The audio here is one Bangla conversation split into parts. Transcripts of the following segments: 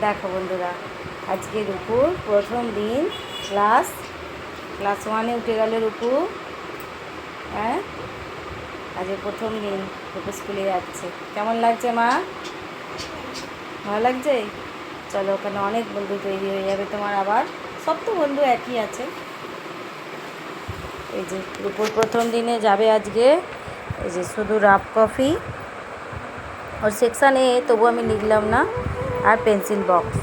দেখো বন্ধুরা, আজকে রূপুর প্রথম দিন, ক্লাস ক্লাস ওয়ানে উঠে গেল রূপু হ্যাঁ? আজকে প্রথম দিন রূপু স্কুলে যাচ্ছে। কেমন লাগছে মা? ভালো লাগছে? চলো, ওখানে অনেক বন্ধু তৈরি হয়ে যাবে তোমার আবার। সব তো বন্ধু একই আছে। এই যে রূপুর প্রথম দিনে যাবে আজকে। এই যে, শুধু রাফ কফি। ওর সেকশানে তবু আমি লিখলাম না। আর পেন্সিল বক্স।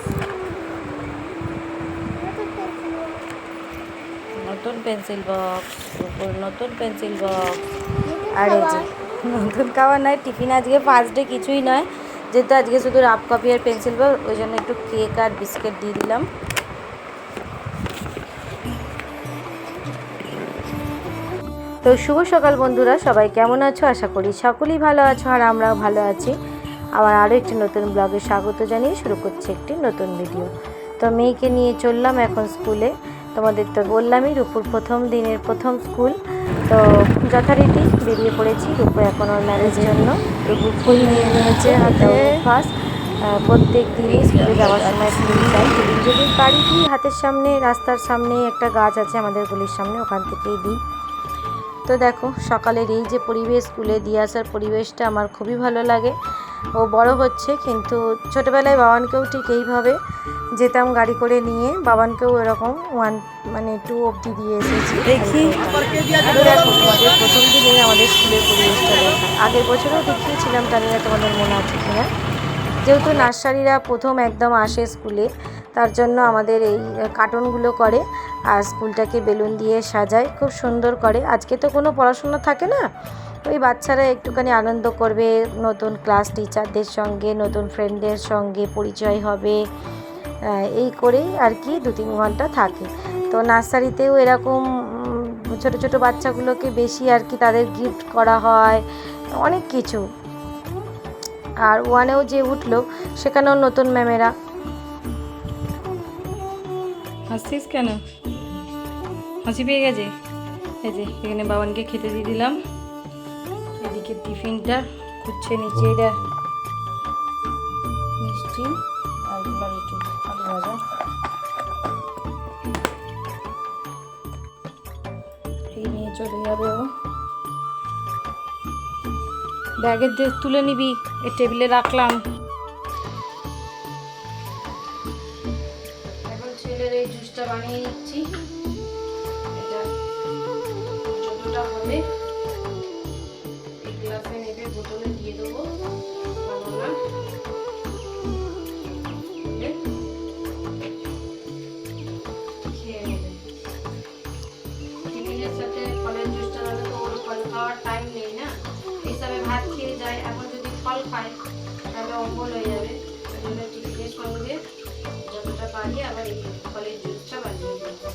নতুন পেন্সিল বক্স উপর নতুন পেন্সিল বক্স। আর এই যে নতুন খাবার নয় টিফিন আজকে ফার্স্ট ডে কিছুই নয়। যেহেতু আজকে শুধু রাফ কপি আর পেন্সিল বক্স ওই জন্য একটু কেক আর বিস্কিট দিয়ে দিলাম। তো শুভ সকাল বন্ধুরা সবাই কেমন আছো? আশা করি সকলেই ভালো আছো আর আমরাও ভালো আছি। আবার আরও একটি নতুন ব্লগে স্বাগত জানিয়ে শুরু করছি একটি নতুন ভিডিও তো মেয়েকে নিয়ে চললাম এখন স্কুলে তোমাদের তো বললামই, রূপুর প্রথম দিনের প্রথম স্কুল তো যথারীতি বেরিয়ে পড়েছি রূপু এখন ওর ম্যারেজের জন্য। রূপু ফুল নিয়ে নিয়েছে হাতে ফার্স্ট প্রত্যেক দিনই স্কুলে যাওয়ার সময় ফুল চাই যদি বাড়ি হাতের সামনে, রাস্তার সামনে একটা গাছ আছে আমাদের গলির সামনে, ওখান থেকেই দিই। তো দেখো, সকালের এই যে পরিবেশ স্কুলে দিয়ে আসার পরিবেশটা আমার খুবই ভালো লাগে। ও বড় হচ্ছে কিন্তু ছোটোবেলায় বাবানকেও ঠিক এইভাবে যেতাম গাড়ি করে নিয়ে বাবানকেও এরকম ওয়ান মানে টু অবধি দিয়ে এসেছি। দেখি। প্রথম দিনে আমাদের স্কুলের পরিবেশটা দেখা। আগের বছরও দেখিয়েছিলাম জানি না তোমাদের মনে আছে কিনা? যেহেতু নার্সারিরা প্রথম একদম আসে স্কুলে তার জন্য আমাদের এই কার্টুনগুলো করে আর স্কুলটাকে বেলুন দিয়ে সাজায় খুব সুন্দর করে। আজকে তো কোনো পড়াশোনা থাকে না। ওই বাচ্চারা একটুখানি আনন্দ করবে, নতুন ক্লাস টিচারদের সঙ্গে, নতুন ফ্রেন্ডদের সঙ্গে পরিচয় হবে এই করেই আর কি দু তিন ঘণ্টা থাকে। তো নার্সারিতেও এরকম ছোট ছোট বাচ্চাগুলোকে বেশি আর কি তাদের গিফট করা হয়, অনেক কিছু। আর ওয়ানেও যে উঠল, সেখানেও নতুন ম্যামেরা। হাসছিস কেন? হাসি পেয়ে গেছে? এই যে, এখানে বাবানকে খেতে দিয়ে দিলাম। এদিকে টিফিনটা খুঁজছে নিচে এটা মিষ্টি আর রুটি আলু ভাজা। এই নিয়ে চলে যাবে ও। ব্যাগের দিয়ে তুলে নিবি, এই টেবিলে রাখলাম। এখন ছেলের এই জুসটা বানিয়ে অম্বল হয়ে যাবে। টিফিনের সঙ্গে যতটা পারি আবার এই ফলের জুসটা বানিয়ে দেবো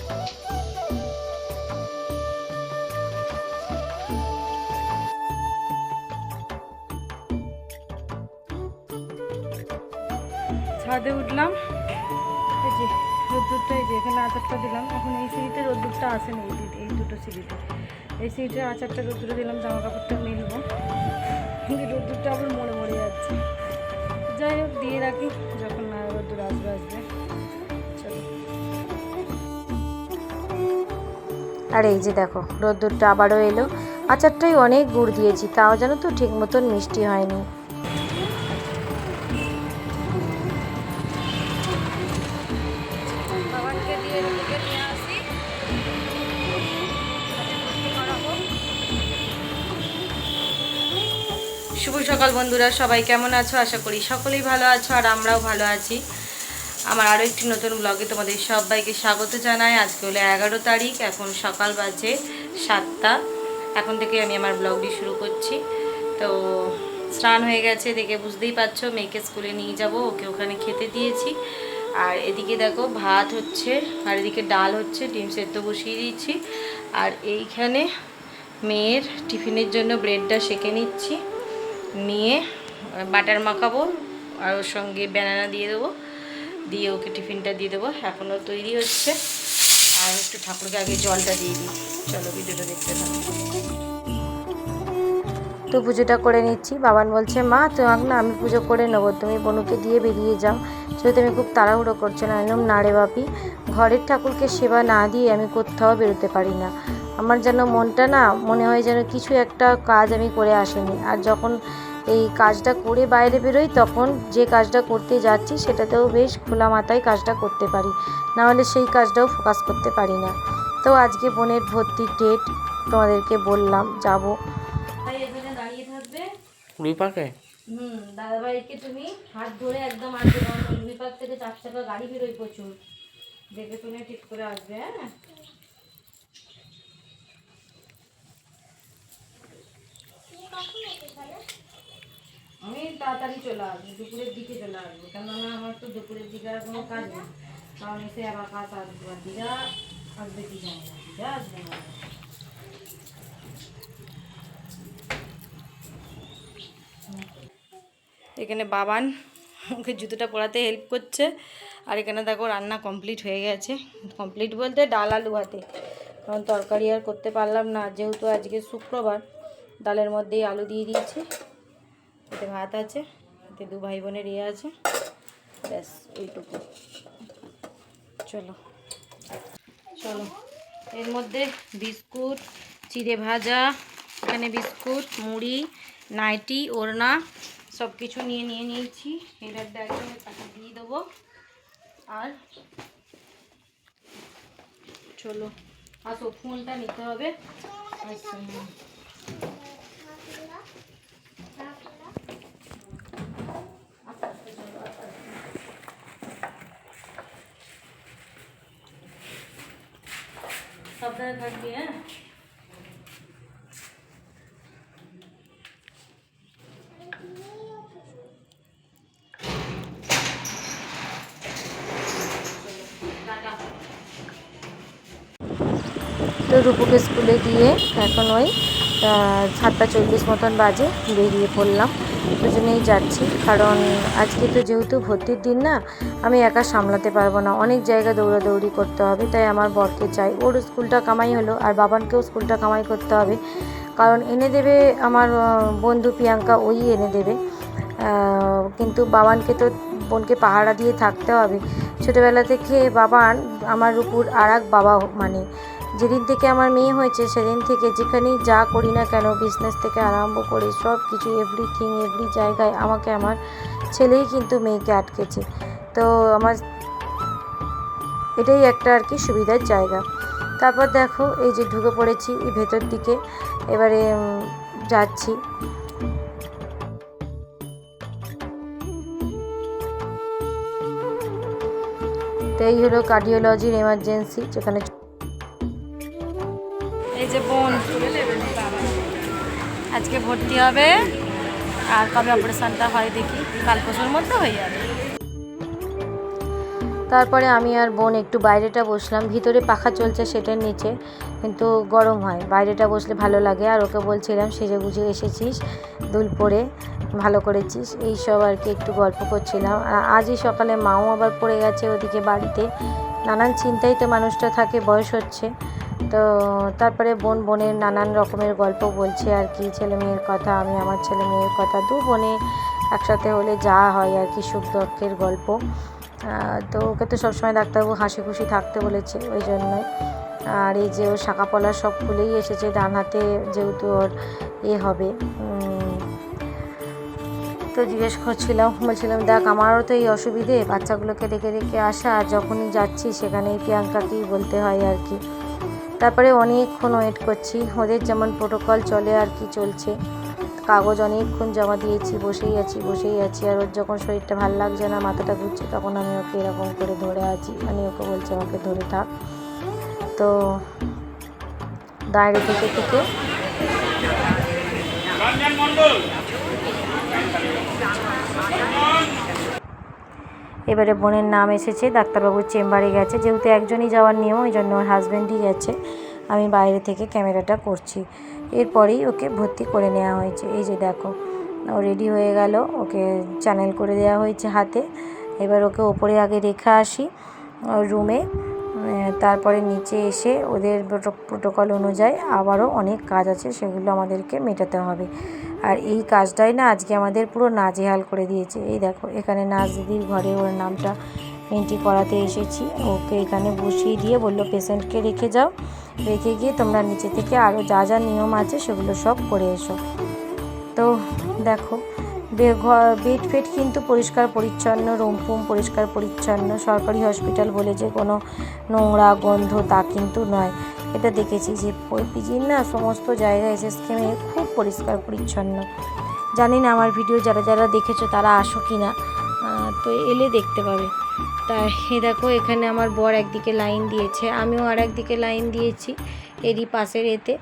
ছাদে উঠলাম। এই যে রোদ্দুরটা, এই যে এখানে আচারটা দিলাম। এখন এই সিঁড়িতে রোদ্দুরটা আসে না এই এই দুটো সিঁড়িতে। এই সিঁড়িতে আচারটা, রোদ্দুরে দিলাম জামা কাপড়টা মেলবো রোদ্দুরটা আবার যাচ্ছে যাই হোক, দিয়ে রাখি যখন না রোদ্দুর আসবে। আসবে আর এই যে দেখো, রোদ্দুরটা আবারও এলো। আচারটাই অনেক গুড় দিয়েছি, তাও যেন তো ঠিক মতন মিষ্টি হয়নি। সকাল বন্ধুরা, সবাই কেমন আছো? আশা করি সকলেই ভালো আছো আর আমরাও ভালো আছি। আমার আরও একটি নতুন ব্লগে তোমাদের সবাইকে স্বাগত জানাই। আজকে হলো এগারো তারিখ, এখন সকাল বাজে সাতটা। এখন থেকে আমি আমার ব্লগটি শুরু করছি। তো স্নান হয়ে গেছে দেখে বুঝতেই পারছ, মেয়েকে স্কুলে নিয়ে যাব, ওকে ওখানে খেতে দিয়েছি। আর এদিকে দেখো ভাত হচ্ছে, আর এদিকে ডাল হচ্ছে, ডিম সেদ্ধ বসিয়ে দিয়েছি। আর এইখানে মেয়ের টিফিনের জন্য ব্রেডটা সেঁকে নিচ্ছি। নিয়ে বাটার মাখাবো আর ওর সঙ্গে ব্যানানা দিয়ে দেবো। দিয়ে ওকে টিফিনটা দিয়ে দেবো। এখনও তৈরি হচ্ছে। আর একটু ঠাকুরকে আগে জলটা দিয়ে দিই। চলো ভিডিওটা দেখতে থাকো। তো পুজোটা করে নিচ্ছি। বাবান বলছে, মা তোমাকে না, আমি পুজো করে নেব। তুমি বনুকে দিয়ে বেরিয়ে যাও। সেহেতু আমি খুব তাড়াহুড়ো করছ না একদম না রে বাপি, ঘরের ঠাকুরকে সেবা না দিয়ে আমি কোথাও বেরোতে পারি না। আমার যেন মনটা না মনে হয় যেন কিছু একটা কাজ আমি করে আসিনি। আর যখন এই কাজটা করে বাইরে বেরোই তখন যে কাজটা করতে যাচ্ছি সেটাতেও বেশ খোলা মাথায় কাজটা করতে পারি। নাহলে সেই কাজটাও ফোকাস করতে পারি না। তো আজকে বোনের ভর্তির ডেট তোমাদেরকে বললাম যাব। দাঁড়িয়ে থাকবে। কুড়ি পাকে হুম দাদাভাইকে তুমি হাত ধরে একদম আসবে কারণ রুবি পার্ক থেকে চার চাকা গাড়ি বেরোয় প্রচুর। দেখে শুনে ঠিক করে আসবে হ্যাঁ? আমি তাড়াতাড়ি চলে আসব, দুপুরের দিকে চলে আসব। কেননা আমার তো দুপুরের দিকে আর কোনো কাজ নেই। কারণ এসে আবার কাজ আর দিদা আসবে কি জানি না, দিদা আসবে না। এখানে বাবান ওকে জুতোটা পরাতে হেল্প করছে। আর এখানে দেখো রান্না কমপ্লিট হয়ে গেছে। কমপ্লিট বলতে ডাল আলু হাতে কারণ তরকারি আর করতে পারলাম না, যেহেতু আজকে শুক্রবার। ডালের মধ্যেই আলু দিয়ে দিয়েছি। এতে ভাত আছে, এতে দু ভাই বোনের ইয়ে আছে। ব্যাস, এইটুকু। চলো। চলো। এর মধ্যে বিস্কুট, চিড়ে ভাজা, এখানে বিস্কুট, মুড়ি, নাইটি, ওড়না সব কিছু নিয়ে নিয়ে নিয়েছি। এটার ব্যাগে তাকে দিয়ে দেবো। আর চলো। আসো, ফোনটা নিতে হবে। আচ্ছা হুম। আস্তে আস্তে চলো, আস্তে আস্তে। সাবধানে থাকবি হ্যাঁ তো রূপুকে স্কুলে দিয়ে এখন ওই সাতটা চল্লিশ মতন বাজে বেরিয়ে পড়লাম। দুজনেই যাচ্ছি, কারণ আজকে তো যেহেতু ভর্তির দিন না, আমি একা সামলাতে পারব না। অনেক জায়গা দৌড়াদৌড়ি করতে হবে, তাই আমার বরকে চাই। ওর স্কুলটা কামাই হলো, আর বাবানকেও স্কুলটা কামাই করতে হবে। কারণ এনে দেবে আমার বন্ধু প্রিয়াঙ্কা, ওই এনে দেবে। কিন্তু বাবানকে তো, বোনকে পাহারা দিয়ে থাকতে হবে। ছোটোবেলা থেকে বাবান আমার উপর আর এক বাবা মানে যেদিন থেকে আমার মেয়ে হয়েছে, সেদিন থেকে যেখানেই যা করি না কেন বিজনেস থেকে আরম্ভ করে সব কিছু এভরিথিং এভরি জায়গায় আমাকে আমার ছেলেই কিন্তু মেয়েকে আটকেছে। তো আমার এটাই একটা আর কি সুবিধার জায়গা। তারপর দেখো, এই যে ঢুকে পড়েছি এই ভেতর দিকে, এবারে যাচ্ছি। তো এই হলো কার্ডিওলজির এমার্জেন্সি যেখানে এই যে বোন। আজকে ভর্তি হবে। আর কবে অপারেশনটা হয় দেখি। কাল পরশুর মধ্যে হয়ে যাবে। তারপরে আমি আর বোন একটু বাইরেটা বসলাম। ভিতরে পাখা চলছে সেটার নিচে। কিন্তু গরম হয়। বাইরেটা বসলে ভালো লাগে। আর ওকে বলছিলাম, সেজে গুজে এসেছিস, দুল পরে ভালো করেছিস। এই সব আর কি একটু গল্প করছিলাম। আর আজই সকালে মাও আবার পড়ে গেছে ওদিকে বাড়িতে। নানান চিন্তাই তো মানুষটা থাকে, বয়স হচ্ছে। তো তারপরে বোন, বোনের নানান রকমের গল্প বলছে আর কি, ছেলে মেয়ের কথা, আমি আমার ছেলে মেয়ের কথা, দু বোনে একসাথে হলে যা হয় আর কি, সুখ দুঃখের গল্প। তো ওকে তো সবসময় ডাক্তারবাবু হাসি খুশি থাকতে বলেছে ওই জন্যই। আর এই যে ওর শাখা পলা সব খুলেই এসেছে, ডান হাতে যেহেতু ওর এ হবে তো জিজ্ঞেস করছিলাম, বলছিলাম, দেখ, আমারও তো এই অসুবিধে, বাচ্চাগুলোকে রেখে রেখে আসা, আর যখনই যাচ্ছি সেখানেই প্রিয়াঙ্কাকেই বলতে হয় আর কি। তারপরে অনেকক্ষণ ওয়েট করছি। ওদের যেমন প্রোটোকল চলে আর কি চলছে। কাগজ অনেকক্ষণ জমা দিয়েছি, বসেই আছি বসেই আছি। আর ওর যখন শরীরটা ভালো লাগছে না, মাথাটা ঘুরছে, তখন আমি ওকে এরকম করে ধরে আছি। আমি ওকে বলছি, আমাকে ধরে থাক। তো দাঁড়িয়ে থেকে থেকে এবারে বোনের নাম এসেছে, ডাক্তারবাবুর চেম্বারে গেছে। যেহেতু একজনই যাওয়ার নিয়ম, ওই জন্য ওর হাজব্যান্ডই গেছে। আমি বাইরে থেকে ক্যামেরাটা করছি। এরপরেই ওকে ভর্তি করে নেওয়া হয়েছে। এই যে দেখো, ও রেডি হয়ে গেল। ওকে চ্যানেল করে দেওয়া হয়েছে হাতে। এবার ওকে ওপরে আগে রেখে আসি রুমে তারপরে নিচে এসে ওদের প্রোটোকল অনুযায়ী আবারও অনেক কাজ আছে, সেগুলো আমাদেরকে মেটাতে হবে। আর এই কাজটাই না আজকে আমাদের পুরো নাজেহাল করে দিয়েছে। এই দেখো, এখানে নাচ দিদির ঘরে ওর নামটা এন্ট্রি করাতে এসেছি। ওকে এখানে বসিয়ে দিয়ে বলল পেশেন্টকে রেখে যাও। রেখে গিয়ে তোমরা নিচে থেকে আরও যা যা নিয়ম আছে সেগুলো সব করে এসো। তো দেখো বেড ফেড কিন্তু পরিষ্কার পরিচ্ছন্ন রুম ফুম পরিষ্কার পরিচ্ছন্ন। সরকারি হসপিটাল বলে যে কোনো নোংরা গন্ধ তা কিন্তু নয়। এটা দেখেছি যে পিজির না সমস্ত জায়গায় এসে স্কিমে খুব পরিষ্কার পরিচ্ছন্ন। জানি না আমার ভিডিও যারা যারা দেখেছ তারা আসো কি না তো এলে দেখতে পাবে। তা এ দেখো, এখানে আমার বর একদিকে লাইন দিয়েছে, আমিও আর একদিকে লাইন দিয়েছি এরই পাশের এতে।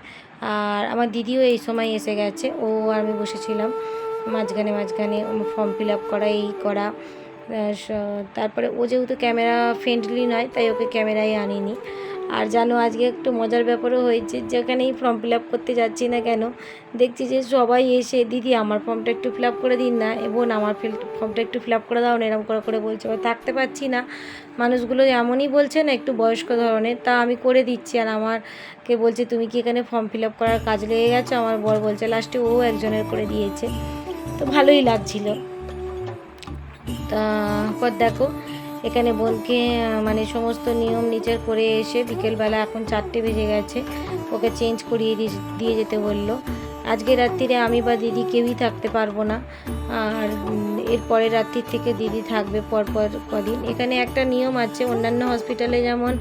আর আমার দিদিও এই সময় এসে গেছে, ও আর আমি বসেছিলাম মাঝখানে মাঝখানে ফর্ম ফিল আপ করা, এই করা তারপরে ও যেহেতু ক্যামেরা ফ্রেন্ডলি নয়, তাই ওকে ক্যামেরায় আনিনি। আর জানো, আজকে একটু মজার ব্যাপারও হয়েছে যেখানেই ফর্ম ফিল আপ করতে যাচ্ছি না কেন? দেখছি যে সবাই এসে, দিদি, আমার ফর্মটা একটু ফিল আপ করে দিন না, এবং আমার ফিল ফর্মটা একটু ফিল আপ করে দাও না এরকম করে করে বলছে। থাকতে পারছি না। মানুষগুলো এমনই বলছে না, একটু বয়স্ক ধরনের, তা আমি করে দিচ্ছি। আর আমারকে বলছে, তুমি কি এখানে ফর্ম ফিল আপ করার কাজ লেগে গেছো? আমার বর বলছে লাস্টে ও একজনের করে দিয়েছে। তো ভালোই লাগছিল। তারপর দেখো এখানে বোনকে মানে সমস্ত নিয়ম নিচের করে এসে বিকেলবেলা এখন চারটে বেজে গেছে, ওকে চেঞ্জ করিয়ে দিয়ে- যেতে বলল। আজকে রাত্রিরে আমি বা দিদি কেউই থাকতে পারব না, আর এর পরের রাত্রির থেকে দিদি থাকবে পরপর কদিন। এখানে একটা নিয়ম আছে, অন্যান্য হসপিটালে যেমন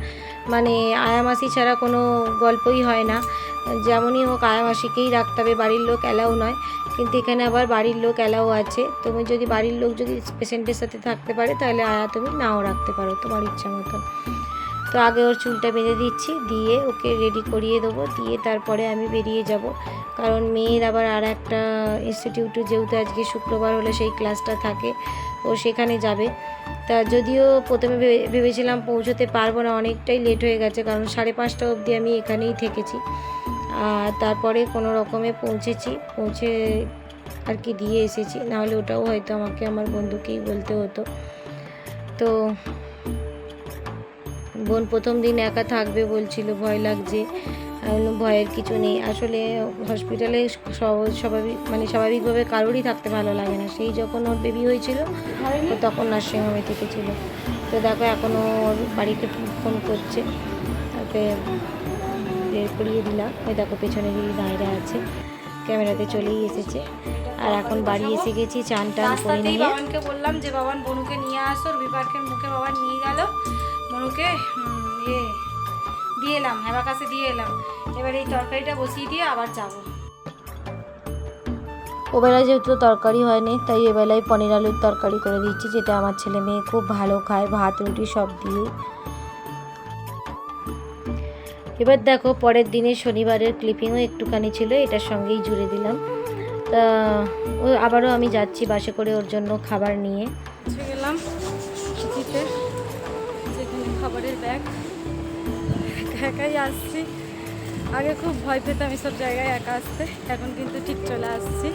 মানে আয়ামাসি ছাড়া কোনো গল্পই হয় না। যেমনই হোক, আয়ামাসিকেই রাখতে হবে, বাড়ির লোক অ্যালাউ নয়। কিন্তু এখানে আবার বাড়ির লোক অ্যালাউ আছে। তুমি যদি বাড়ির লোক যদি পেশেন্টের সাথে থাকতে পারে, তাহলে আয়া তুমি নাও রাখতে পারো তোমার ইচ্ছা মতন। তো আগে ওর চুলটা বেঁধে দিচ্ছি, দিয়ে ওকে রেডি করিয়ে দেবো, দিয়ে তারপরে আমি বেরিয়ে যাব। কারণ মেয়ের আবার আর একটা ইনস্টিটিউটে যেহেতু আজকে শুক্রবার হলে সেই ক্লাসটা থাকে, ও সেখানে যাবে। তা যদিও প্রথমে ভেবে- ভেবেছিলাম পৌঁছতে পারব না, অনেকটাই লেট হয়ে গেছে, কারণ সাড়ে পাঁচটা অবধি আমি এখানেই থেকেছি। আর তারপরে কোনো রকমে পৌঁছেছি, পৌঁছে আর কি দিয়ে এসেছি। নাহলে ওটাও হয়তো আমাকে আমার বন্ধুকেই বলতে হতো। তো বোন প্রথম দিন একা থাকবে বলছিল ভয় লাগছে। ভয়ের কিছু নেই। আসলে হসপিটালে সব- স্বাভাবিক মানে স্বাভাবিকভাবে কারোরই থাকতে ভালো লাগে না। সেই যখন ওর বেবি হয়েছিল তখন নার্সিংহোমে থেকেছিল। তো দেখো এখনও ওর বাড়িতে ফোন করছে। তাকে বের করিয়ে দিলাম। ওই দেখো পেছনে দিদি দাঁড়িয়ে আছে ক্যামেরাতে চলেই এসেছে। আর এখন বাড়ি এসে গেছি চান টান করে নিয়ে। বাবানকে বললাম যে বাবান বনুকে নিয়ে আসো। রবি পার্কের মুখে বাবান নিয়ে গেল। বনুকে ইয়ে দিয়ে এলাম হেবার কাছে দিয়ে এলাম। এবার এই তরকারিটা বসিয়ে দিয়ে আবার যাব। ওবেলায় যেহেতু তরকারি হয়নি তাই এবেলায় পনির আলুর তরকারি করে দিচ্ছি যেটা আমার ছেলে মেয়ে খুব ভালো খায় ভাত রুটি সব দিয়ে এবার দেখো পরের দিনে শনিবারের ক্লিপিংও একটুখানি ছিল এটার সঙ্গেই জুড়ে দিলাম। তা ও আবারও আমি যাচ্ছি বাসে করে ওর জন্য খাবার নিয়ে। গেলাম। সিটিতে যেখানে খাবারের ব্যাগ একা একাই আসছি। আগে খুব ভয় পেতাম এসব জায়গায় একা আসতে। এখন কিন্তু ঠিক চলে আসছি।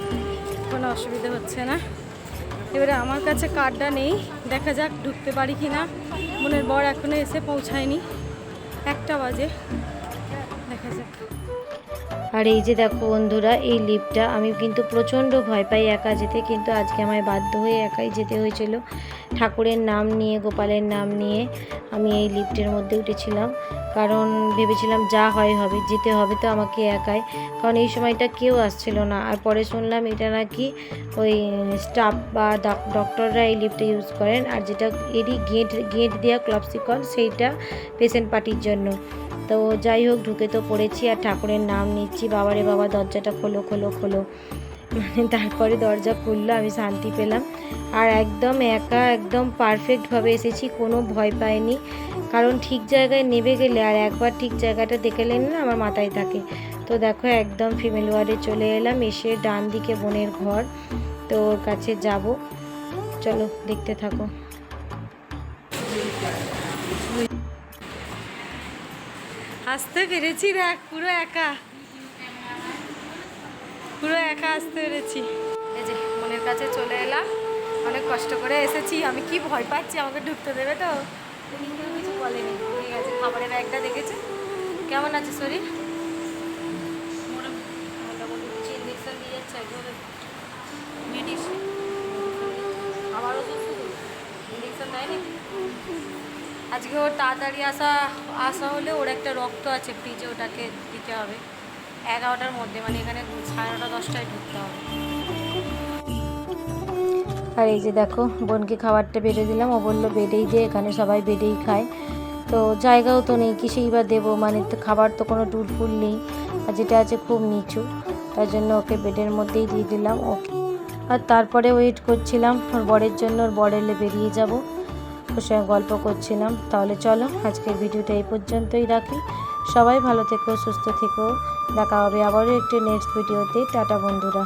কোনো অসুবিধা হচ্ছে না। এবারে আমার কাছে কার্ডটা নেই। দেখা যাক ঢুকতে পারি কি না মনের বর এখনও এসে পৌঁছায়নি। একটা বাজে। দেখা যাক। আর এই যে দেখো বন্ধুরা, এই লিফটটা আমি কিন্তু প্রচণ্ড ভয় পাই একা যেতে, কিন্তু আজকে আমায় বাধ্য হয়ে একাই যেতে হয়েছিল। ঠাকুরের নাম নিয়ে, গোপালের নাম নিয়ে আমি এই লিফটের মধ্যে উঠেছিলাম। কারণ ভেবেছিলাম যা হয় হবে, যেতে হবে তো আমাকে একাই। কারণ এই সময়টা কেউ আসছিল না। আর পরে শুনলাম এটা নাকি ওই স্টাফ বা ডাক- ডক্টররা এই লিফটটা ইউজ করেন। আর যেটা এরই গেট গেট দেওয়া ক্লপসিকল, সেইটা পেশেন্ট পার্টির জন্য। তো যাই হোক, ঢুকে তো পড়েছি আর ঠাকুরের নাম নিচ্ছি। বাবারে বাবা দরজাটা খোলো খোলো খোলো। মানে তারপরে দরজা খুললো, আমি শান্তি পেলাম। আর একদম একা, একদম পারফেক্টভাবে এসেছি, কোনো ভয় পাইনি। কারণ ঠিক জায়গায় নেবে গেলে আর একবার ঠিক জায়গাটা দেখে না আমার মাথায় থাকে। তো দেখো, একদম ফিমেল ওয়ার্ডে চলে এলাম, এসে ডান দিকে বোনের ঘর, তো ওর কাছে যাব। চলো, দেখতে থাকো। আসতে পেরেছি দেখ, পুরো একা। পুরো একা আসতে পেরেছি। এই যে, মনের কাছে চলে এলাম। অনেক কষ্ট করে এসেছি। আমি কি ভয় পাচ্ছি? আমাকে ঢুকতে দেবে তো? কেউ কিছু বলেনি। ঠিক আছে খাবারের ব্যাগটা দেখেছে। কেমন আছে শরীর? দিয়ে আমারও দেয় আজকে ওর তাড়াতাড়ি আসা আসা হলে ওর একটা রক্ত আছে, ফ্রিজে ওটাকে দিতে হবে। এগারোটার মধ্যে মানে এখানে সাড়ে নটা, দশটায় ঢুকতে হবে। আর এই যে দেখো, বোনকে খাবারটা বেড়ে দিলাম। ও বলল, বেডেই দে, এখানে সবাই বেডেই খায়। তো জায়গাও তো নেই, কিসেই বা দেবো? মানে তো খাবার তো কোনো টুল ফুল নেই, আর যেটা আছে খুব নিচু। তার জন্য ওকে বেডের মধ্যেই দিয়ে দিলাম। ওকে আর তারপরে ওয়েট করছিলাম, ওর বরের জন্য ওর বর এলে বেরিয়ে যাব। ওর সঙ্গে গল্প করছিলাম। তাহলে চলো, আজকের ভিডিওটা এই পর্যন্তই রাখি। সবাই ভালো থেকো সুস্থ থেকো। দেখা হবে আবারও একটি নেক্সট ভিডিওতে টাটা বন্ধুরা।